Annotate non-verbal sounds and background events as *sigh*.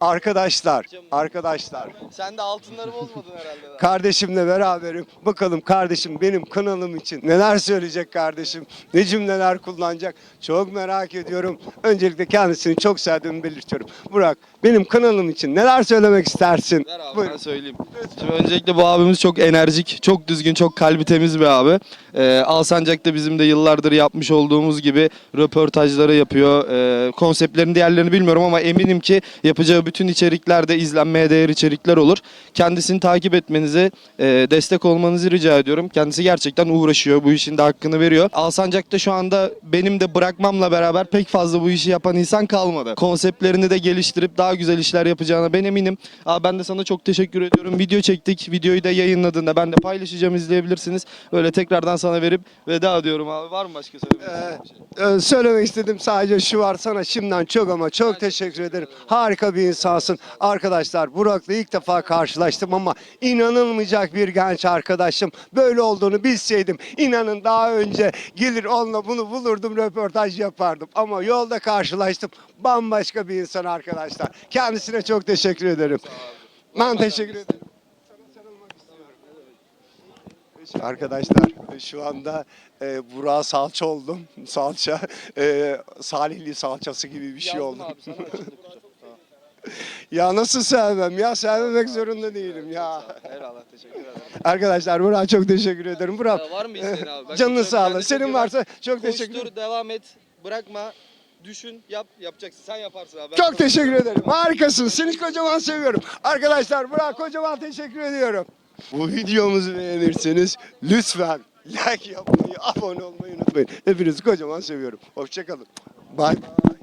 Arkadaşlar, arkadaşlar. Sen de altınları bozmadın herhalde. daha. Kardeşimle beraberim. Bakalım kardeşim benim kanalım için neler söyleyecek kardeşim? Ne cümleler kullanacak? Çok merak ediyorum. Öncelikle kendisini çok sevdiğimi belirtiyorum. Burak, benim kanalım için neler söylemek istersin? Ver abi Buyurun. ben söyleyeyim. Şimdi öncelikle bu abimiz çok enerjik, çok düzgün, çok kalbi temiz bir abi. Ee, Alsancak'ta bizim de yıllardır yapmış olduğumuz gibi röportajları yapıyor. Ee, konseptlerin diğerlerini bilmiyorum ama eminim ki yapacağı bütün içeriklerde izlenmeye değer içerikler olur. Kendisini takip etmenizi, e, destek olmanızı rica ediyorum. Kendisi gerçekten uğraşıyor, bu işin de hakkını veriyor. Alsancak'ta şu anda benim de bırakmamla beraber pek fazla bu işi yapan insan kalmadı. Konseptlerini de geliştirip daha güzel işler yapacağına ben eminim. Abi ben de sana çok teşekkür ediyorum. Video çektik. Videoyu da yayınladığında ben de paylaşacağım izleyebilirsiniz. Böyle tekrardan sana verip veda diyorum abi. Var mı başka söylemek istediğin şey? Ee, söylemek istedim sadece şu var sana şimdiden çok ama çok teşekkür ederim. Harika bir insansın. Arkadaşlar Burak'la ilk defa karşılaştım ama inanılmayacak bir genç arkadaşım. Böyle olduğunu bilseydim inanın daha önce gelir onunla bunu bulurdum röportaj yapardım. Ama yolda karşılaştım. Bambaşka bir insan arkadaşlar. Kendisine çok teşekkür ederim. Ben teşekkür ederim. Arkadaşlar şu anda e, Burak'a salça oldum. Salça. E, Salihli salçası gibi bir şey oldum. *laughs* *laughs* Ya nasıl sevmem ya sevmemek zorunda değilim ya. Eyvallah teşekkür ederim. Arkadaşlar Burak'a çok teşekkür ederim. Burak Ya var mı isteğin abi? Ben canını çok sağ olun. Senin bak. varsa çok teşekkür Koştur, ederim. devam et. Bırakma. Düşün, yap, yapacaksın. Sen yaparsın abi. Ben Çok teşekkür ederim. Harikasın. Seni kocaman seviyorum. Arkadaşlar Burak kocaman teşekkür ediyorum. Bu videomuzu beğenirseniz lütfen like yapmayı, abone olmayı unutmayın. Hepinizi kocaman seviyorum. Hoşçakalın. Bye bye.